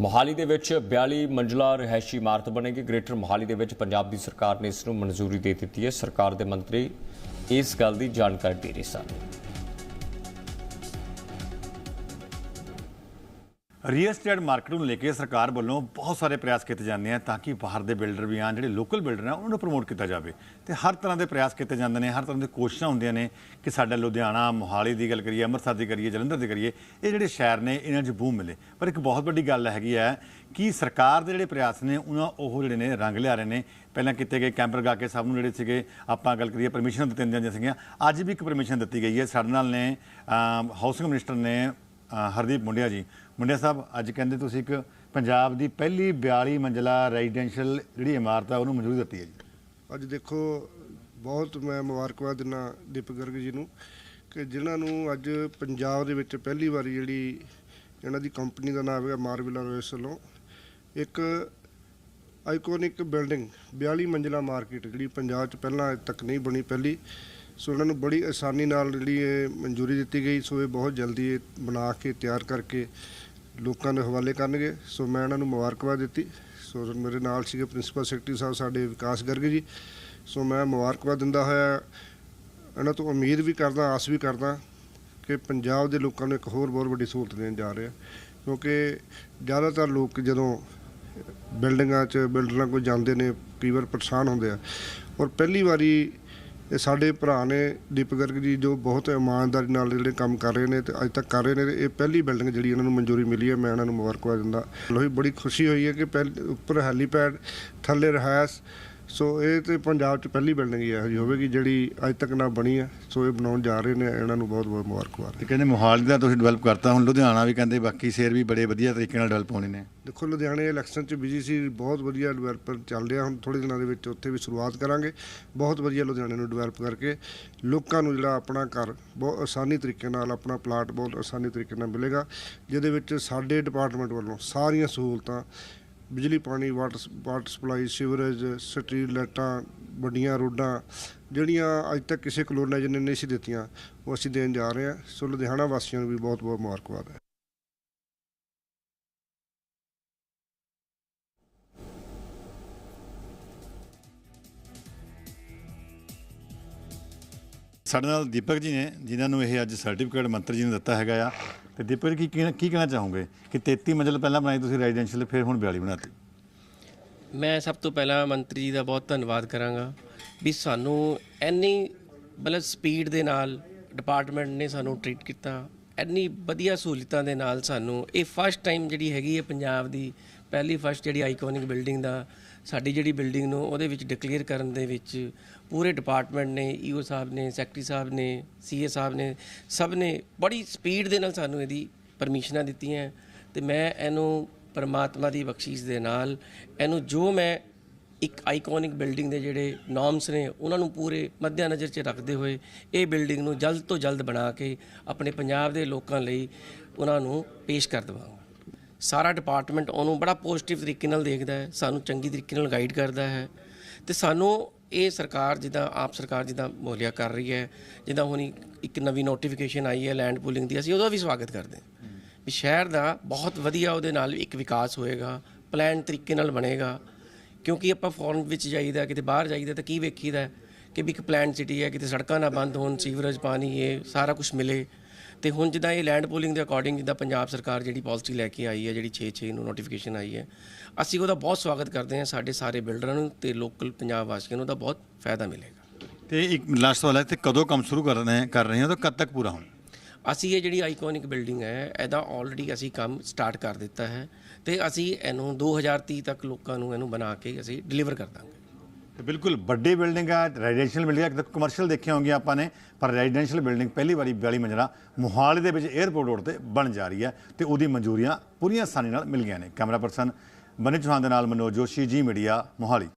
ਮੋਹਾਲੀ ਦੇ ਵਿੱਚ 42 ਮੰਜ਼ਲਾ ਰਹਿائشੀ ਇਮਾਰਤ ਬਣੇਗੀ। ਗ੍ਰੇਟਰ ਮੋਹਾਲੀ ਦੇ ਵਿੱਚ ਪੰਜਾਬ ਦੀ ਸਰਕਾਰ ਨੇ ਇਸ ਨੂੰ ਮਨਜ਼ੂਰੀ ਦੇ ਦਿੱਤੀ ਹੈ। ਸਰਕਾਰ ਦੇ ਮੰਤਰੀ ਇਸ ਗੱਲ ਦੀ ਜਾਣਕਾਰੀ ਦੇ ਰਹੇ ਸਨ। ਰੀਅਲ ਸਟੇਟ ਮਾਰਕੀਟ ਨੂੰ ਲੈ ਕੇ ਸਰਕਾਰ ਵੱਲੋਂ ਬਹੁਤ ਸਾਰੇ ਪ੍ਰਯਾਸ ਕੀਤੇ ਜਾਂਦੇ ਆ ਤਾਂ ਕਿ ਬਾਹਰ ਦੇ ਬਿਲਡਰ ਵੀ ਆਣ ਜਿਹੜੇ ਲੋਕਲ ਬਿਲਡਰ ਆ ਉਹਨਾਂ ਨੂੰ ਪ੍ਰਮੋਟ ਕੀਤਾ ਜਾਵੇ। ਤੇ ਹਰ ਤਰ੍ਹਾਂ ਦੇ ਪ੍ਰਯਾਸ ਕੀਤੇ ਜਾਂਦੇ ਨੇ, ਹਰ ਤਰ੍ਹਾਂ ਦੀ ਕੋਸ਼ਿਸ਼ਾਂ ਹੁੰਦੀਆਂ ਨੇ ਕਿ ਸਾਡਾ ਲੁਧਿਆਣਾ, ਮੋਹਾਲੀ ਦੀ ਗੱਲ ਕਰੀਏ, ਅੰਮ੍ਰਿਤਸਰ ਦੀ ਕਰੀਏ, ਜਲੰਧਰ ਦੀ ਕਰੀਏ, ਇਹ ਜਿਹੜੇ ਸ਼ਹਿਰ ਨੇ, ਇਹਨਾਂ 'ਚ ਬੂਮ ਮਿਲੇ। ਪਰ ਇੱਕ ਬਹੁਤ ਵੱਡੀ ਗੱਲ ਹੈਗੀ ਹੈ ਕਿ ਸਰਕਾਰ ਦੇ ਜਿਹੜੇ ਪ੍ਰਯਾਸ ਨੇ, ਉਹਨਾਂ ਉਹ ਜਿਹੜੇ ਨੇ ਰੰਗ ਲਿਆ ਰਹੇ ਨੇ। ਪਹਿਲਾਂ ਕੀਤੇ ਗਏ ਕੈਂਪ ਲਗਾ ਕੇ ਸਭ ਨੂੰ ਜਿਹੜੇ ਸੀਗੇ, ਆਪਾਂ ਗੱਲ ਕਰੀਏ ਪਰਮਿਸ਼ਨ ਦਿੱਤੀਆਂ ਜਾਂਦੀਆਂ ਸੀਗੀਆਂ। ਅੱਜ ਵੀ ਇੱਕ ਪਰਮਿਸ਼ਨ ਦਿੱਤੀ ਗਈ ਹੈ। ਸਾਡੇ ਨਾਲ ਨੇ ਹਾਊਸਿੰਗ ਮਿਨਿਸਟਰ ਨੇ ਹਰਦੀਪ ਮੁੰਡਿਆ ਜੀ। ਮੁੰਡਿਆ ਸਾਹਿਬ, ਅੱਜ ਕਹਿੰਦੇ ਤੁਸੀਂ ਇੱਕ ਪੰਜਾਬ ਦੀ ਪਹਿਲੀ 42 ਮੰਜ਼ਲਾ ਰੈਜ਼ੀਡੈਂਸ਼ੀਅਲ ਜਿਹੜੀ ਇਮਾਰਤ ਆ, ਉਹਨੂੰ ਮਨਜ਼ੂਰੀ ਦਿੱਤੀ ਹੈ ਜੀ। ਅੱਜ ਦੇਖੋ, ਬਹੁਤ ਮੈਂ ਮੁਬਾਰਕਬਾਦ ਦਿੰਦਾ ਦੀਪਕ ਗਰਗ ਜੀ ਨੂੰ ਕਿ ਜਿਨ੍ਹਾਂ ਨੂੰ ਅੱਜ ਪੰਜਾਬ ਦੇ ਵਿੱਚ ਪਹਿਲੀ ਵਾਰੀ ਜਿਹੜੀ ਇਹਨਾਂ ਦੀ ਕੰਪਨੀ ਦਾ ਨਾਮ ਹੈਗਾ ਮਾਰਵਿਲਾ ਰੋਇਸ ਵੱਲੋਂ, ਇੱਕ ਆਈਕੋਨਿਕ ਬਿਲਡਿੰਗ 42 ਮੰਜ਼ਲਾ ਮਾਰਕੀਟ ਜਿਹੜੀ ਪੰਜਾਬ 'ਚ ਪਹਿਲਾਂ ਅੱਜ ਤੱਕ ਨਹੀਂ ਬਣੀ ਪਹਿਲੀ ਸੋ ਇਹਨਾਂ ਨੂੰ ਬੜੀ ਆਸਾਨੀ ਨਾਲ ਜਿਹੜੀ ਇਹ ਮਨਜ਼ੂਰੀ ਦਿੱਤੀ ਗਈ, ਸੋ ਇਹ ਬਹੁਤ ਜਲਦੀ ਇਹ ਬਣਾ ਕੇ, ਤਿਆਰ ਕਰਕੇ ਲੋਕਾਂ ਦੇ ਹਵਾਲੇ ਕਰਨਗੇ। ਸੋ ਮੈਂ ਇਹਨਾਂ ਨੂੰ ਮੁਬਾਰਕਬਾਦ ਦਿੱਤੀ। ਸੋ ਮੇਰੇ ਨਾਲ ਸੀਗੇ ਪ੍ਰਿੰਸੀਪਲ ਸੈਕਟਰੀ ਸਾਹਿਬ, ਸਾਡੇ ਵਿਕਾਸ ਗਰਗ ਜੀ। ਸੋ ਮੈਂ ਮੁਬਾਰਕਬਾਦ ਦਿੰਦਾ ਹੋਇਆ। ਇਹਨਾਂ ਤੋਂ ਉਮੀਦ ਵੀ ਕਰਦਾ, ਆਸ ਵੀ ਕਰਦਾ ਕਿ ਪੰਜਾਬ ਦੇ ਲੋਕਾਂ ਨੂੰ ਇੱਕ ਹੋਰ ਬਹੁਤ ਵੱਡੀ ਸਹੂਲਤ ਦੇਣ ਜਾ ਰਿਹਾ ਕਿਉਂਕਿ ਜ਼ਿਆਦਾਤਰ ਲੋਕ ਜਦੋਂ ਬਿਲਡਿੰਗਾਂ 'ਚ, ਬਿਲਡਰਾਂ ਕੋਲ ਜਾਂਦੇ ਨੇ, ਕਈ ਵਾਰ ਪਰੇਸ਼ਾਨ ਹੁੰਦੇ ਆ। ਔਰ ਪਹਿਲੀ ਵਾਰੀ ਇਹ ਸਾਡੇ ਭਰਾ ਨੇ ਦੀਪਕ ਗਰਗ ਜੀ ਜੋ ਬਹੁਤ ਇਮਾਨਦਾਰੀ ਨਾਲ ਜਿਹੜੇ ਕੰਮ ਕਰ ਰਹੇ ਨੇ ਤੇ ਅੱਜ ਤੱਕ ਕਰ ਰਹੇ ਨੇ ਤੇ ਇਹ ਪਹਿਲੀ ਬਿਲਡਿੰਗ ਜਿਹੜੀ ਇਹਨਾਂ ਨੂੰ ਮਨਜ਼ੂਰੀ ਮਿਲੀ ਹੈ, ਮੈਂ ਇਹਨਾਂ ਨੂੰ ਮੁਬਾਰਕਬਾਦ ਦਿੰਦਾ। ਲੋਹੀ ਬੜੀ ਖੁਸ਼ੀ ਹੋਈ ਹੈ ਕਿ ਪਹਿਲ, ਉੱਪਰ ਹੈਲੀਪੈਡ, ਥੱਲੇ ਰਹਾਇਸ਼ ਸੋ ਇਹ ਤੇ ਪੰਜਾਬ 'ਚ ਪਹਿਲੀ ਬਿਲਡਿੰਗ ਹੀ ਇਹੋ ਜਿਹੀ ਹੋਵੇਗੀ ਜਿਹੜੀ ਅੱਜ ਤੱਕ ਨਾ ਬਣੀ ਹੈ ਸੋ ਇਹ ਬਣਾਉਣ ਜਾ ਰਹੇ ਨੇ ਇਹਨਾਂ ਨੂੰ ਬਹੁਤ ਬਹੁਤ ਮੁਬਾਰਕਬਾਦ ਤੇ ਕਹਿੰਦੇ ਮੋਹਾਲੀ ਦਾ ਤੁਸੀਂ ਡਿਵੈਲਪ ਕਰਤਾ ਹੁਣ ਲੁਧਿਆਣਾ ਵੀ ਕਹਿੰਦੇ ਬਾਕੀ ਸ਼ਹਿਰ ਵੀ ਬੜੇ ਵਧੀਆ ਤਰੀਕੇ ਨਾਲ ਡਿਵੈਲਪ ਹੋਣੇ ਨੇ। ਦੇਖੋ ਲੁਧਿਆਣੇ ਇਲੈਕਸ਼ਨ 'ਚ ਬਿਜ਼ੀ ਸੀ ਬਹੁਤ ਵਧੀਆ ਡਿਵੈਲਪਰ ਚੱਲ ਰਿਹਾ ਹੁਣ ਥੋੜੇ ਦਿਨਾਂ ਦੇ ਵਿੱਚ ਉੱਥੇ ਵੀ ਸ਼ੁਰੂਆਤ ਕਰਾਂਗੇ। ਬਹੁਤ ਵਧੀਆ ਲੁਧਿਆਣੇ ਨੂੰ ਡਿਵੈਲਪ ਕਰਕੇ ਲੋਕਾਂ ਨੂੰ ਜਿਹੜਾ ਆਪਣਾ ਘਰ ਬਹੁਤ ਆਸਾਨੀ ਤਰੀਕੇ ਨਾਲ ਆਪਣਾ ਪਲਾਟ ਬਹੁਤ ਆਸਾਨੀ ਤਰੀਕੇ ਨਾਲ ਮਿਲੇਗਾ ਜਿਹਦੇ ਵਿੱਚ ਸਾਡੇ ਡਿਪਾਰਟਮੈਂਟ ਵੱਲੋਂ ਸਾਰੀਆਂ ਸਹੂਲਤਾਂ ਬਿਜਲੀ, ਪਾਣੀ, water water supply, sewerage street ਲਾਈਟਾਂ, ਵੱਡੀਆਂ ਰੋਡਾਂ, ਜਿਹੜੀਆਂ ਅੱਜ ਤੱਕ ਕਿਸੇ ਕਲੋਨਾਈਜ਼ਰ ਨੇ ਨਹੀਂ ਸੀ ਦਿੱਤੀਆਂ, ਉਹ ਅਸੀਂ ਦੇਣ ਜਾ ਰਹੇ ਹਾਂ। ਸੋ ਲੁਧਿਆਣਾ ਵਾਸੀਆਂ ਨੂੰ ਵੀ ਬਹੁਤ ਬਹੁਤ ਮੁਬਾਰਕਬਾਦ ਹੈ। ਸਾਡੇ ਨਾਲ ਦੀਪਕ ਜੀ ਨੇ, ਜਿਨ੍ਹਾਂ ਨੂੰ ਇਹ ਅੱਜ ਸਰਟੀਫਿਕੇਟ ਮੰਤਰੀ ਜੀ ਨੇ ਦਿੱਤਾ ਹੈਗਾ ਆ। ਤੇ ਦੀਪਕ ਜੀ, ਕੀ ਕਹਿਣਾ- ਕੀ ਕਹਿਣਾ ਚਾਹੋਗੇ ਕਿ 33 ਮੰਜ਼ਿਲ ਪਹਿਲਾਂ ਬਣਾਈ, ਤੁਸੀਂ ਰੈਜ਼ੀਡੈਂਸ਼ੀਅਲ ਫਿਰ ਹੁਣ 42 ਬਣਾਤੀ? ਮੈਂ ਸਭ ਤੋਂ ਪਹਿਲਾਂ ਮੰਤਰੀ ਜੀ ਦਾ ਬਹੁਤ ਧੰਨਵਾਦ ਕਰਾਂਗਾ ਵੀ ਸਾਨੂੰ ਇੰਨੀ, ਮਤਲਬ ਸਪੀਡ ਦੇ ਨਾਲ ਡਿਪਾਰਟਮੈਂਟ ਨੇ ਸਾਨੂੰ ਟ੍ਰੀਟ ਕੀਤਾ, ਇੰਨੀ ਵਧੀਆ ਸਹੂਲਤਾਂ ਦੇ ਨਾਲ ਸਾਨੂੰ ਇਹ ਫਸਟ ਟਾਈਮ ਜਿਹੜੀ ਹੈਗੀ ਹੈ ਪੰਜਾਬ ਦੀ ਪਹਿਲੀ ਫਸਟ ਜਿਹੜੀ ਆਈਕੋਨਿਕ ਬਿਲਡਿੰਗ ਦਾ, ਸਾਡੀ ਜਿਹੜੀ ਬਿਲਡਿੰਗ ਨੂੰ ਉਹਦੇ ਵਿੱਚ ਡਿਕਲੇਅਰ ਕਰਨ ਦੇ ਵਿੱਚ ਪੂਰੇ ਡਿਪਾਰਟਮੈਂਟ ਨੇ ਈਓ ਸਾਹਿਬ ਨੇ ਸੈਕਟਰੀ ਸਾਹਿਬ ਨੇ ਸੀਏ ਸਾਹਿਬ ਨੇ, ਸਭ ਨੇ ਬੜੀ ਸਪੀਡ ਦੇ ਨਾਲ ਸਾਨੂੰ ਇਹਦੀ ਪਰਮਿਸ਼ਨਾਂ ਦਿੱਤੀਆਂ। ਤੇ ਮੈਂ ਇਹਨੂੰ ਪਰਮਾਤਮਾ ਦੀ ਬਖਸ਼ਿਸ਼ ਦੇ ਨਾਲ, ਇਹਨੂੰ ਜੋ ਮੈਂ ਇੱਕ ਆਈਕੋਨਿਕ ਬਿਲਡਿੰਗ ਦੇ ਜਿਹੜੇ ਨਾਰਮਸ ਨੇ, ਉਹਨਾਂ ਨੂੰ ਪੂਰੇ ਮੱਦਿਆ ਨਜ਼ਰ 'ਚ ਰੱਖਦੇ ਹੋਏ ਇਹ ਬਿਲਡਿੰਗ ਨੂੰ ਜਲਦ ਤੋਂ ਜਲਦ ਬਣਾ ਕੇ ਆਪਣੇ ਪੰਜਾਬ ਦੇ ਲੋਕਾਂ ਲਈ ਉਹਨਾਂ ਨੂੰ ਪੇਸ਼ ਕਰ ਦੇਵਾਂਗਾ। ਸਾਰਾ ਡਿਪਾਰਟਮੈਂਟ ਉਹਨੂੰ ਬੜਾ ਪੋਜ਼ਿਟਿਵ ਤਰੀਕੇ ਨਾਲ ਦੇਖਦਾ ਹੈ, ਸਾਨੂੰ ਚੰਗੀ ਤਰੀਕੇ ਨਾਲ ਗਾਈਡ ਕਰਦਾ ਹੈ ਤੇ ਸਾਨੂੰ ਇਹ ਸਰਕਾਰ ਜਿੱਦਾਂ, ਆਪ ਸਰਕਾਰ ਜਿੱਦਾਂ ਮੋਲਿਆ ਕਰ ਰਹੀ ਹੈ, ਜਿੱਦਾਂ ਹੁਣ ਇੱਕ ਨਵੀਂ ਨੋਟੀਫਿਕੇਸ਼ਨ ਆਈ ਹੈ ਲੈਂਡ ਪੂਲਿੰਗ ਦੀ, ਅਸੀਂ ਉਹਦਾ ਵੀ ਸਵਾਗਤ ਕਰਦੇ ਹਾਂ ਵੀ ਸ਼ਹਿਰ ਦਾ ਬਹੁਤ ਵਧੀਆ ਉਹਦੇ ਨਾਲ ਇੱਕ ਵਿਕਾਸ ਹੋਏਗਾ ਪਲਾਨ ਤਰੀਕੇ ਨਾਲ ਬਣੇਗਾ, ਕਿਉਂਕਿ ਆਪਾਂ ਫੋਰਨ ਵਿੱਚ ਜਾਈਦਾ, ਕਿਤੇ ਬਾਹਰ ਜਾਈਦਾ ਤਾਂ ਕੀ ਵੇਖੀਦਾ ਕਿ ਵੀ ਇੱਕ ਪਲਾਨ ਸਿਟੀ ਹੈ, ਕਿਤੇ ਸੜਕਾਂ ਨਾ ਬੰਦ ਹੋਣ, ਸੀਵਰੇਜ, ਪਾਣੀ, ਇਹ ਸਾਰਾ ਕੁਝ ਮਿਲੇ। ਤੇ ਹੁਣ ਜਿੱਦਾਂ ਇਹ ਲੈਂਡ ਪੂਲਿੰਗ ਦੇ ਅਕੋਰਡਿੰਗ ਜਿੱਦਾਂ ਪੰਜਾਬ ਸਰਕਾਰ ਜਿਹੜੀ ਪਾਲਿਸੀ ਲੈ ਕੇ ਆਈ ਹੈ ਜਿਹੜੀ 6-6 ਨੂੰ ਨੋਟੀਫਿਕੇਸ਼ਨ ਆਈ ਹੈ ਅਸੀਂ ਉਹਦਾ ਬਹੁਤ ਸਵਾਗਤ ਕਰਦੇ ਹਾਂ ਸਾਡੇ ਸਾਰੇ ਬਿਲਡਰਾਂ ਨੂੰ ਤੇ ਲੋਕਲ ਪੰਜਾਬ ਵਾਸੀਆਂ ਨੂੰ ਉਹਦਾ ਬਹੁਤ ਫਾਇਦਾ ਮਿਲੇਗਾ। ਤੇ ਇੱਕ ਲਾਸਟ ਸਵਾਲ ਹੈ ਤੇ ਕਦੋਂ ਕੰਮ ਸ਼ੁਰੂ ਕਰ ਰਹੇ ਕਰ ਰਹੇ ਹੋ ਤਾਂ ਕਦ ਤੱਕ ਪੂਰਾ ਹੋਣਾ? ਅਸੀਂ ਇਹ ਜਿਹੜੀ ਆਈਕੋਨਿਕ ਬਿਲਡਿੰਗ ਹੈ ਇਹਦਾ ਆਲਰੇਡੀ ਅਸੀਂ ਕੰਮ ਸਟਾਰਟ ਕਰ ਦਿੱਤਾ ਹੈ ਤੇ ਅਸੀਂ ਇਹਨੂੰ 2030 ਤੱਕ ਲੋਕਾਂ ਨੂੰ ਇਹਨੂੰ ਬਣਾ ਕੇ ਅਸੀਂ ਡਿਲੀਵਰ ਕਰ ਦਾਂਗੇ। ਤੇ ਬਿਲਕੁਲ ਵੱਡੀ ਬਿਲਡਿੰਗ ਆ ਰੈਜ਼ੀਡੈਂਸ਼ੀਅਲ ਬਿਲਡਿੰਗ ਆ। ਕਮਰਸ਼ੀਅਲ ਦੇਖੀਆਂ ਹੋਣਗੀਆਂ ਆਪਾਂ ਨੇ, ਪਰ ਰੈਜ਼ੀਡੈਂਸ਼ੀਅਲ ਬਿਲਡਿੰਗ ਪਹਿਲੀ ਵਾਰੀ 42 ਮੰਜ਼ਲਾ ਮੋਹਾਲੀ ਦੇ ਵਿੱਚ 에ਅਰਪੋਰਟ ਰੋਡ ਤੇ ਬਣ ਜਾ ਰਹੀ ਹੈ ਤੇ ਉਹਦੀ ਮਨਜ਼ੂਰੀਆਂ ਪੂਰੀਆਂ ਆਸਾਨੀ ਨਾਲ ਮਿਲ ਗਈਆਂ ਨੇ। ਕੈਮਰਾ ਪਰਸਨ ਮਨੀ ਚੌਹਾਨ ਦੇ ਨਾਲ ਮਨੋਜ ਜੋਸ਼ੀ ਜੀ ਮੀਡੀਆ ਮੋਹਾਲੀ।